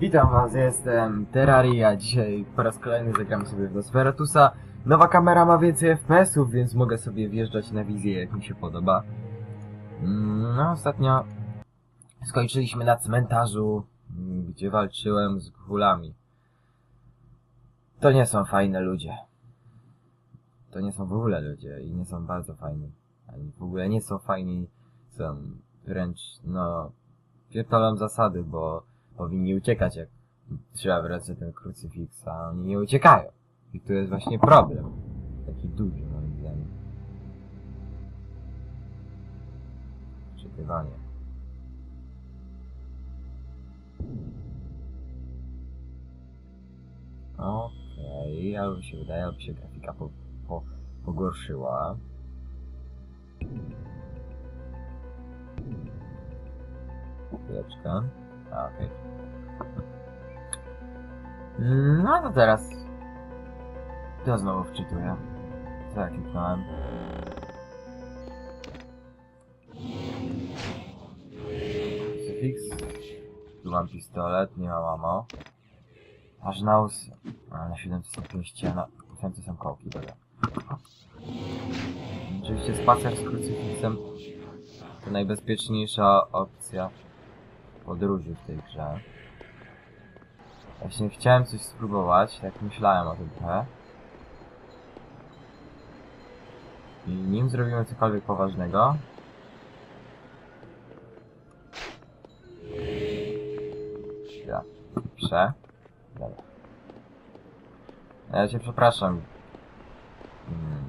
Witam was, jestem Terraria. Dzisiaj po raz kolejny zagramy sobie w Nosferatusa. Nowa kamera ma więcej FPS-ów, więc mogę sobie wjeżdżać na wizję jak mi się podoba. Mm, No, ostatnio skończyliśmy na cmentarzu, mm, gdzie walczyłem z gulami. To nie są fajne ludzie. To nie są w ogóle ludzie i nie są bardzo fajni. Ani w ogóle nie są fajni, są wręcz, no, pierdolą zasady, bo powinni uciekać, jak trzeba w ręce ten krucyfiks, a oni nie uciekają. I tu jest właśnie problem. Taki duży, moim zdaniem. Przykrywanie. Okej, ale mi się wydaje, aby się grafika po, po, pogorszyła. Chwileczkę. Okej. No to teraz... To znowu wczytuję. Co ja kliknąłem? Crucifix. Tu mam pistolet, nie mam ammo. Aż na us... A, na 700 są pięści, a na 800 są kołki, dobra. Oczywiście spacer z krucyfiksem to najbezpieczniejsza opcja podróży w tej grze. Właśnie chciałem coś spróbować, tak myślałem o tym trochę. I nim zrobimy cokolwiek poważnego... Ja. Prze. Dobra. Ja cię przepraszam. Hmm.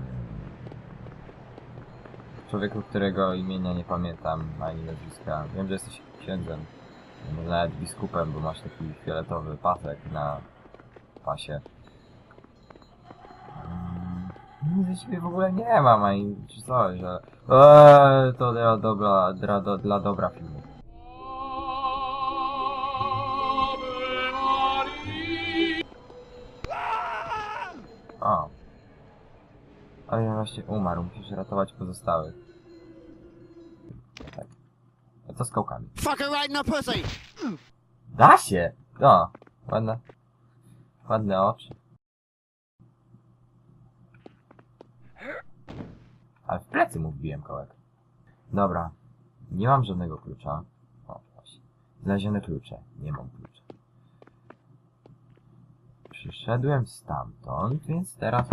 Człowieku, którego imienia nie pamiętam, ani nazwiska. Wiem, że jesteś księdzem. Może nawet biskupem, bo masz taki fioletowy pasek na pasie. Mm, Nic za ciebie w ogóle nie mam, ani czy coś, że eee, to dla dobra, dla, dla, dla dobra filmu. O. Ale ja właśnie umarł, musisz ratować pozostałych. Co z kołkami? Fucker right in the pussy! Da się! O, ładne. Ładne oczy. Ale w plecy mu wbiłem kołek. Dobra. Nie mam żadnego klucza. O, właśnie. Znalezione klucze. Nie mam klucza. Przyszedłem stamtąd, więc teraz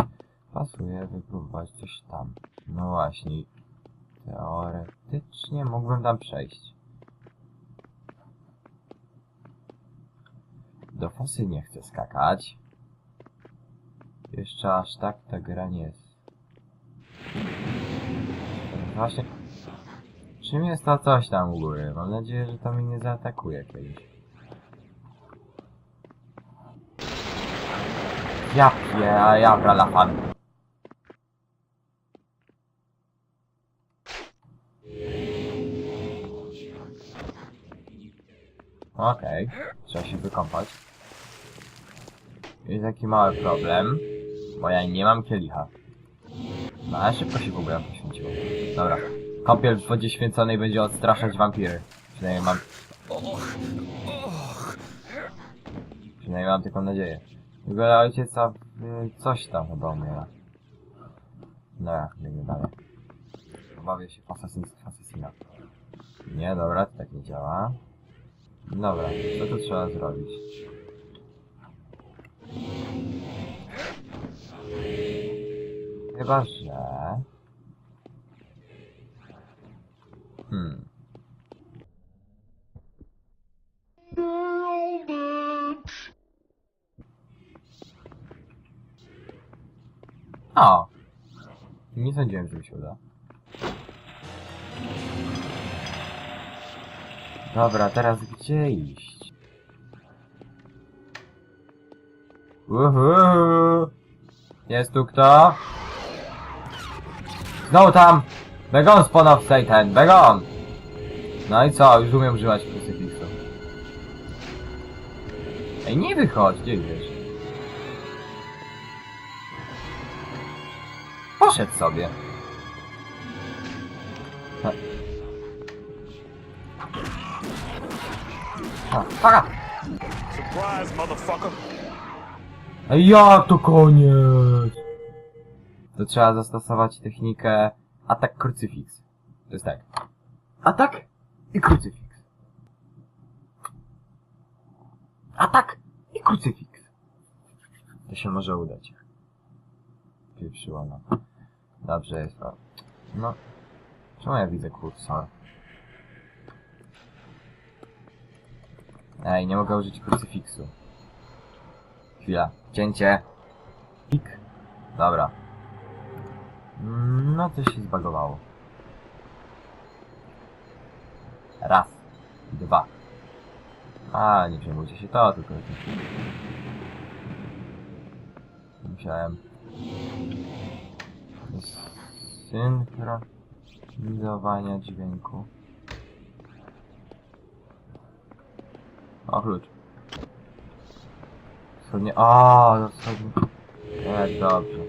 pasuje wypróbować coś tam. No właśnie. Teoretycznie mógłbym tam przejść. Do fosy nie chcę skakać. Jeszcze aż tak ta gra nie jest. Właśnie. Czym jest to coś tam u góry? Mam nadzieję, że to mnie nie zaatakuje kiedyś. Ja pie, a ja brala fan. Okej, trzeba się wykąpać. Jest taki mały problem, bo ja nie mam kielicha. No ale szybko się w ogóle poświęciło. Dobra. Kąpiel w wodzie święconej będzie odstraszać wampiry. Przynajmniej mam... Przynajmniej mam taką nadzieję. W ogóle ojciec y, coś tam chyba umiera. Dobra, biegnie dalej. Obawię się w Assassina. Nie, dobra, to tak nie działa. Dobra, co tu trzeba zrobić? Chyba, że... Hmm. O! Nie sądziłem, że mi się uda. Dobra, teraz gdzie iść? Uhu. Jest tu kto? Znowu tam! Begon spawn Satan! Begon! No i co? Już umiem używać krucyfiksu. Ej, nie wychodź! Gdzie idziesz? Poszedł sobie. A, para! Surprise, motherfucker. Jak to koniec? To trzeba zastosować technikę atak krucyfiks. To jest tak. Atak i krucyfiks. Atak i krucyfiks. To się może udać. Pieprzyło no. Dobrze jest to. No. Czemu ja widzę kursor? Ej, nie mogę użyć krucyfiksu. Chwila. Cięcie. Pik. Dobra. No, coś się zbagowało. Raz. Dwa. A, nie przejmujcie się to, tylko... Musiałem... Synchronizowania dźwięku. O, klucz. Wschodnie... O, do wschodniej... Nie, dobrze.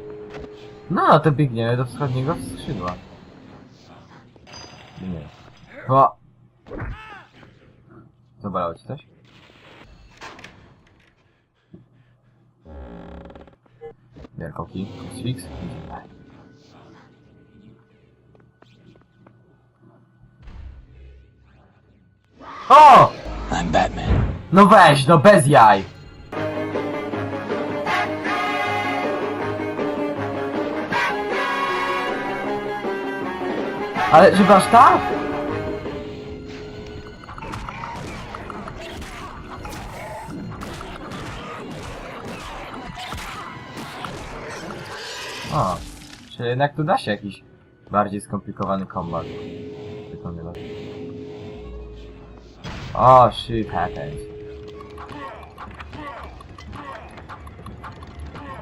No, to biegniemy do wschodniego skrzydła. Nie. O! Zabolało ci coś? Wielkoki, Crucifix. Idziemy. O! No weź, no bez jaj! Ale żeby aż tak? O, jednak tu da się jakiś bardziej skomplikowany kombat. O, shit happens.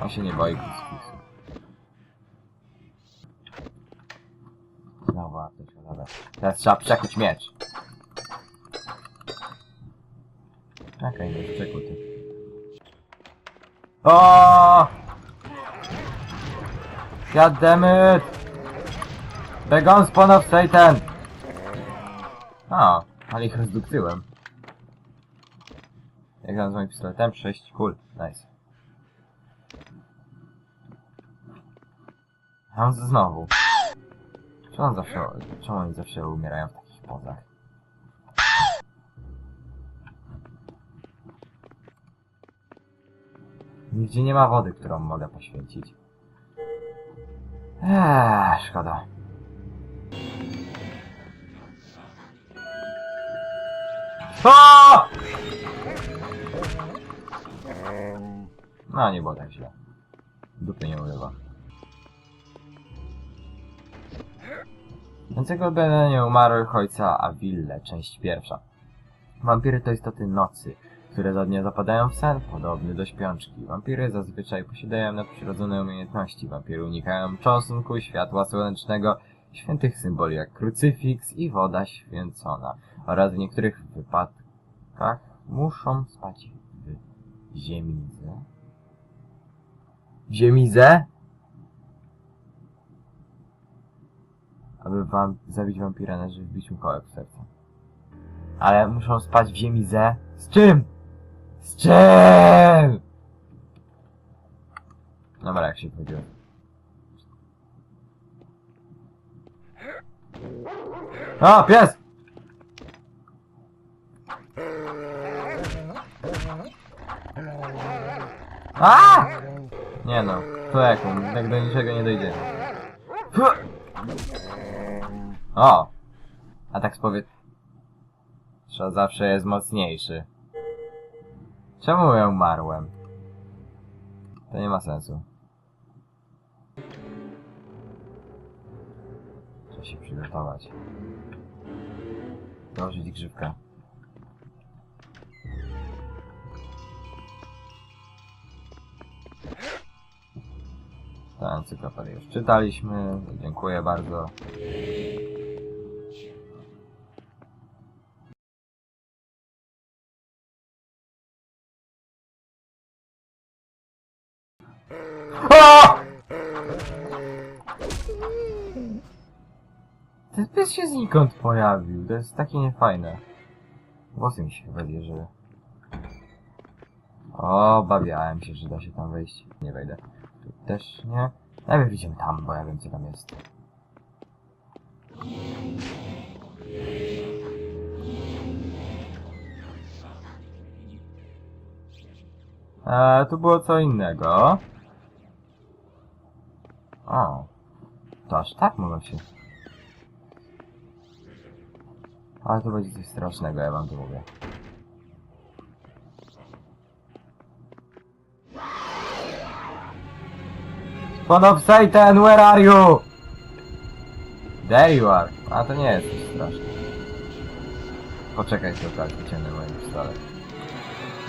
On się nie boi krucyfiksu. Znowu apteczka, dobra. Teraz trzeba przekuć miecz. Czekaj, nie przekuł ty. O! God damn it! The gun spawn of Satan! O, ale ich rozduktyłem. Jak moim pistoletem? 6, cool, nice. A on znowu. Czemu zawsze, czemu oni zawsze umierają w takich pozach? Nigdzie nie ma wody, którą mogę poświęcić. Eee, szkoda. O! No, nie było tak źle. Dupy nie urywa. Encyklopedenie umarłych ojca Aville, część pierwsza. Wampiry to istoty nocy, które za dnia zapadają w sen, podobny do śpiączki. Wampiry zazwyczaj posiadają nadprzyrodzone umiejętności. Wampiry unikają cząsnku, światła słonecznego, świętych symboli jak krucyfiks i woda święcona oraz w niektórych wypadkach muszą spać w ziemidze. W? Wam zabić wampira należy wbić mu kołek w serce. Ale muszą spać w ziemidze? Z czym? Z czym? Dobra, jak się powiedział. O, pies! A! Nie no, człowieku, tak do niczego nie dojdzie. O! Atak z powie... Trza zawsze jest mocniejszy. Czemu ja umarłem? To nie ma sensu. Trzeba się przygotować. Dołożyć grzybka. Tę encyklopedię już czytaliśmy. Dziękuję bardzo. O! Ten pies się znikąd pojawił. To jest takie niefajne. Włosy mi się chyba zjeżyły. Obawiałem się, że da się tam wejść. Nie wejdę. Tu też nie. Najpierw idziemy tam, bo ja wiem co tam jest. Eee, tu było co innego. O. To aż tak mogą się... Ale to będzie coś strasznego, ja wam to mówię. Son of Satan, where are you? There you are. A to nie jest coś straszne. Poczekaj tylko, jak wyciągnę moim pistolet.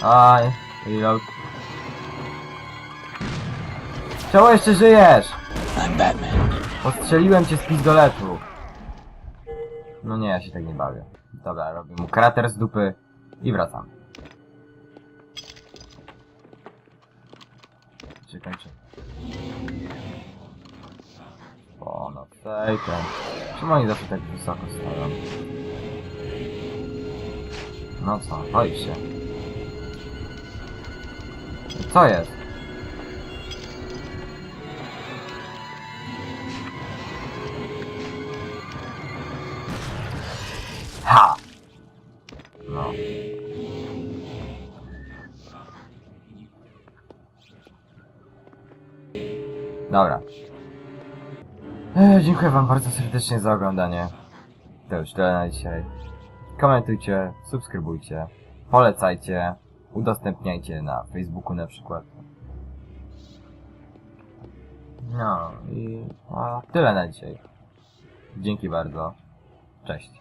Aj, reload. Czemu jeszcze żyjesz? Batman. Postrzeliłem cię z pistoletu. No nie, ja się tak nie bawię. Dobra, robię mu krater z dupy i wracam. Czy kończę? O, no fejkę. Czemu oni zawsze tak wysoko stoją? No co, boisz się? Co jest? Dobra. E, dziękuję wam bardzo serdecznie za oglądanie. To już tyle na dzisiaj. Komentujcie, subskrybujcie, polecajcie, udostępniajcie na Facebooku na przykład. No i a, tyle na dzisiaj. Dzięki bardzo. Cześć.